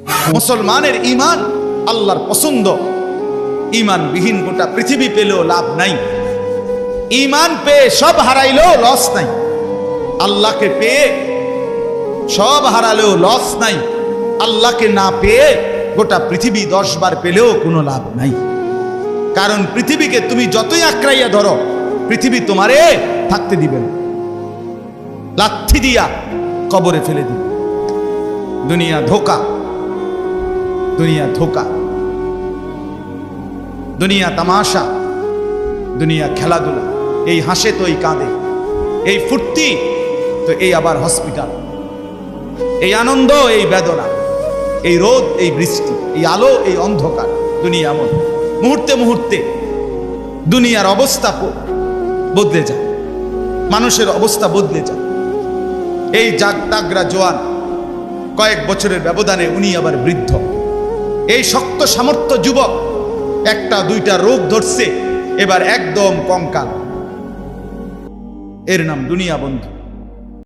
মুসলমানের ইমান আল্লাহর পছন্দ। ইমানবিহীন গোটা পৃথিবী পেলেও লাভ নাই। ইমান পেয়ে সব হারাইলেও লস নাই। আল্লাহকে পেয়ে সব হারালেও লস নাই। আল্লাহকে না পেয়ে গোটা পৃথিবী দশ বার পেলেও কোনো লাভ নাই। কারণ পৃথিবীকে তুমি যতই আঁকড়াইয়া ধরো, পৃথিবী তোমারে থাকতে দিবে না। লাথি দিয়া কবরে ফেলে দিবে। দুনিয়া ধোকা। দুনিয়া ধোকা, দুনিয়া তামাশা, দুনিয়া খেলাধুলা। এই হাসে তো এই কাঁদে, এই ফুর্তি তো এই আবার হসপিটাল। এই আনন্দ, এই বেদনা, এই রোদ, এই বৃষ্টি, এই আলো, এই অন্ধকার, দুনিয়া এমন। মুহূর্তে মুহূর্তে দুনিয়ার অবস্থা বদলে যায়, মানুষের অবস্থা বদলে যায়। এই জাগ তাগরা জোয়ান কয়েক বছরের ব্যবধানে উনি আবার বৃদ্ধ। এই শক্ত সামর্থ্য যুবক একটা, দুইটা রোগ ধরছে, এবার একদম কঙ্কাল। এর নাম দুনিয়া বন্ধু।